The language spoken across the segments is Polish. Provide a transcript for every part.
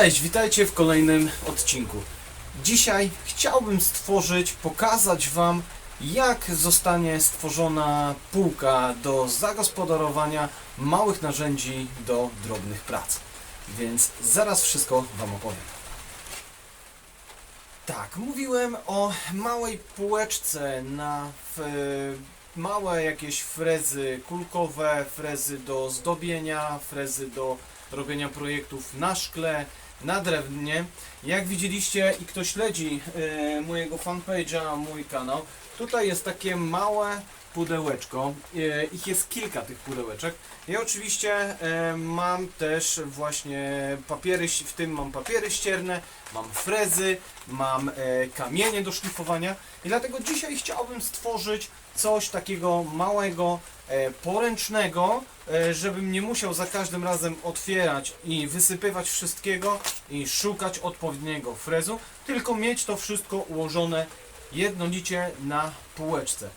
Cześć, witajcie w kolejnym odcinku. Dzisiaj chciałbym stworzyć, pokazać Wam, jak zostanie stworzona półka do zagospodarowania małych narzędzi do drobnych prac. Więc zaraz wszystko Wam opowiem. Tak, mówiłem o małej półeczce na małe jakieś frezy kulkowe, frezy do zdobienia, frezy do robienia projektów na szkle, na drewnie. Jak widzieliście i kto śledzi e, mojego fanpage'a, mój kanał, tutaj jest takie małe pudełeczko. E, ich jest kilka tych pudełeczek. Ja oczywiście e, mam też właśnie papiery, w tym mam papiery ścierne, mam frezy, mam e, kamienie do szlifowania i dlatego dzisiaj chciałbym stworzyć coś takiego małego, poręcznego, żebym nie musiał za każdym razem otwierać i wysypywać wszystkiego i szukać odpowiedniego frezu, tylko mieć to wszystko ułożone jednolicie na półeczce.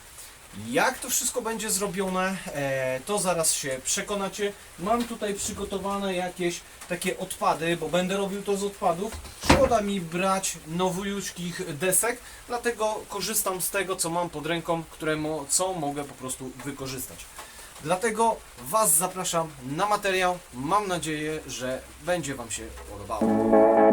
Jak to wszystko będzie zrobione, e, to zaraz się przekonacie. Mam tutaj przygotowane jakieś takie odpady, bo będę robił to z odpadów. Szkoda mi brać nowiuczkich desek, dlatego korzystam z tego, co mam pod ręką, które mo- co mogę po prostu wykorzystać. Dlatego Was zapraszam na materiał. Mam nadzieję, że będzie Wam się podobało.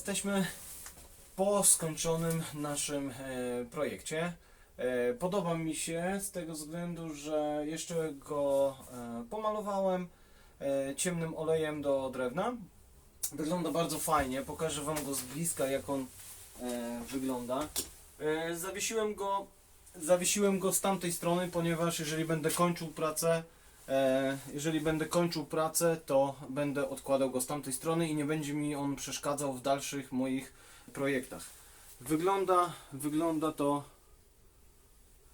Jesteśmy po skończonym naszym e, projekcie. E, podoba mi się z tego względu, że jeszcze go e, pomalowałem ciemnym olejem do drewna. Wygląda bardzo fajnie, pokażę Wam go z bliska jak on wygląda. Zawiesiłem go zawiesiłem go z tamtej strony, ponieważ jeżeli będę kończył pracę, jeżeli będę kończył pracę, to będę odkładał go z tamtej strony i nie będzie mi on przeszkadzał w dalszych moich projektach. Wygląda, wygląda to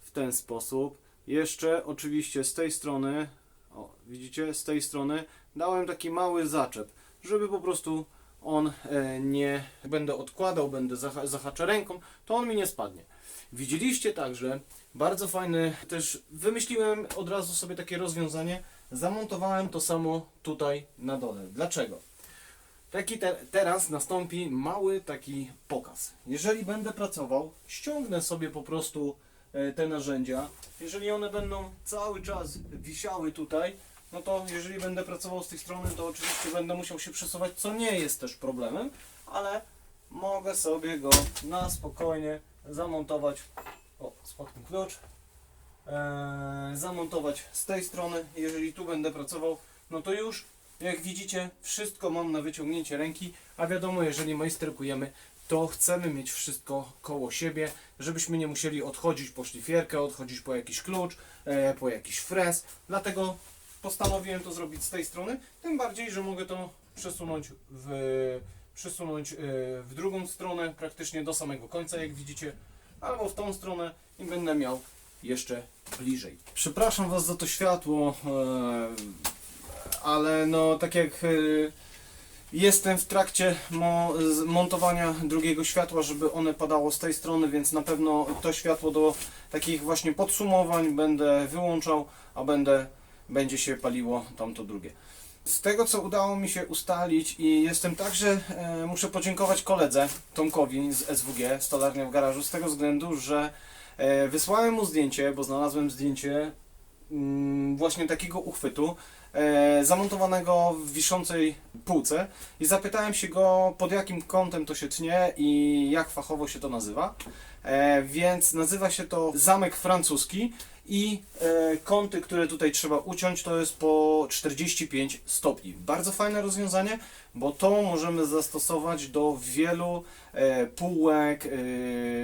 w ten sposób. Jeszcze oczywiście z tej strony, o widzicie, z tej strony dałem taki mały zaczep, żeby po prostu on e, nie będę odkładał, będę zaha zahaczę ręką, to on mi nie spadnie. Widzieliście także bardzo fajny, też wymyśliłem od razu sobie takie rozwiązanie, zamontowałem to samo tutaj na dole. Dlaczego? Taki te, teraz nastąpi mały taki pokaz. Jeżeli będę pracował, ściągnę sobie po prostu e, te narzędzia. Jeżeli one będą cały czas wisiały tutaj, no to jeżeli będę pracował z tej strony, to oczywiście będę musiał się przesuwać, co nie jest też problemem, ale mogę sobie go na spokojnie zamontować. O, spadł mi klucz. Eee, zamontować z tej strony. Jeżeli tu będę pracował, no to już jak widzicie, wszystko mam na wyciągnięcie ręki, a wiadomo, jeżeli majsterkujemy, to chcemy mieć wszystko koło siebie, żebyśmy nie musieli odchodzić po szlifierkę, odchodzić po jakiś klucz, e, po jakiś frez. Dlatego postanowiłem to zrobić z tej strony, tym bardziej, że mogę to przesunąć w, przesunąć e, w drugą stronę, praktycznie do samego końca, jak widzicie, albo w tą stronę i będę miał jeszcze bliżej. Przepraszam Was za to światło, e, ale no tak jak e, jestem w trakcie montowania drugiego światła, żeby one padało z tej strony, więc na pewno to światło do takich właśnie podsumowań będę wyłączał, a będę, będzie się paliło tamto drugie. Z tego co udało mi się ustalić i jestem także, e, muszę podziękować koledze Tomkowi z SWG, Stolarnia w garażu, z tego względu, że e, wysłałem mu zdjęcie, bo znalazłem zdjęcie mm, właśnie takiego uchwytu e, zamontowanego w wiszącej półce i zapytałem się go pod jakim kątem to się tnie i jak fachowo się to nazywa. Więc nazywa się to zamek francuski i e, kąty, które tutaj trzeba uciąć to jest po 45 stopni. Bardzo fajne rozwiązanie, bo to możemy zastosować do wielu e, półek, e,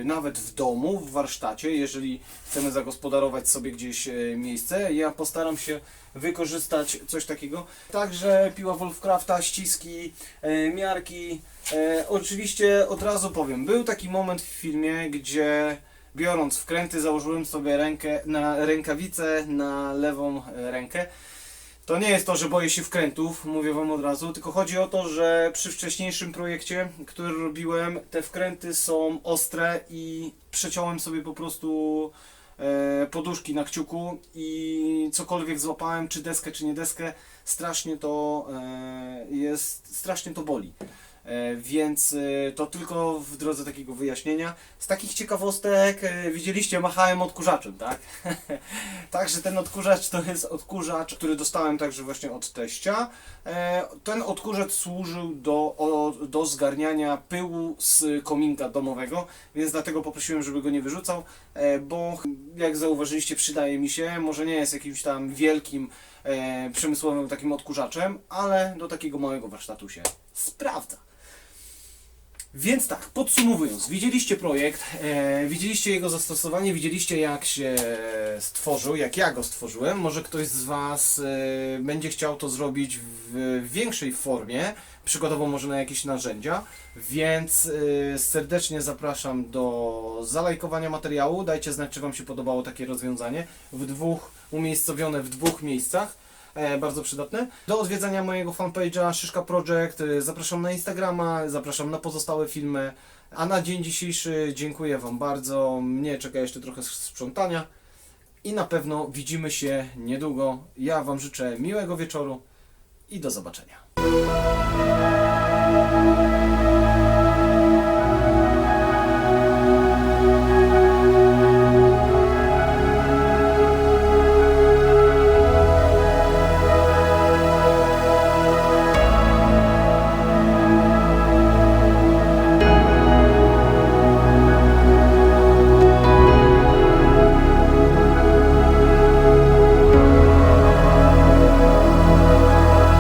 nawet w domu, w warsztacie, jeżeli chcemy zagospodarować sobie gdzieś e, miejsce. Ja postaram się wykorzystać coś takiego. Także piła Wolfcrafta, ściski, e, miarki. E, oczywiście od razu powiem, był taki moment w filmie, gdzie biorąc wkręty założyłem sobie rękę na rękawicę na lewą e, rękę. To nie jest to, że boję się wkrętów, mówię Wam od razu, tylko chodzi o to, że przy wcześniejszym projekcie, który robiłem, te wkręty są ostre i przeciąłem sobie po prostu e, poduszki na kciuku i cokolwiek złapałem, czy deskę, czy nie deskę, strasznie to e, jest, strasznie to boli. E, Więc e, to tylko w drodze takiego wyjaśnienia. Z takich ciekawostek e, widzieliście, machałem odkurzaczem, tak? Także ten odkurzacz to jest odkurzacz, który dostałem także właśnie od teścia. Ten odkurzacz służył do, do zgarniania pyłu z kominka domowego, więc dlatego poprosiłem, żeby go nie wyrzucał, bo jak zauważyliście, przydaje mi się. Może nie jest jakimś tam wielkim przemysłowym takim odkurzaczem, ale do takiego małego warsztatu się sprawdza. Więc tak, podsumowując, widzieliście projekt, e, widzieliście jego zastosowanie, widzieliście jak się stworzył, jak ja go stworzyłem. Może ktoś z Was e, będzie chciał to zrobić w większej formie, przykładowo może na jakieś narzędzia, więc e, serdecznie zapraszam do zalajkowania materiału. Dajcie znać, czy Wam się podobało takie rozwiązanie w dwóch, umiejscowione w dwóch miejscach bardzo przydatne. Do odwiedzania mojego fanpage'a Szyszka Project, e, zapraszam na Instagrama, zapraszam na pozostałe filmy. A na dzień dzisiejszy dziękuję Wam bardzo. Mnie czeka jeszcze trochę sprzątania i na pewno widzimy się niedługo. Ja Wam życzę miłego wieczoru i do zobaczenia.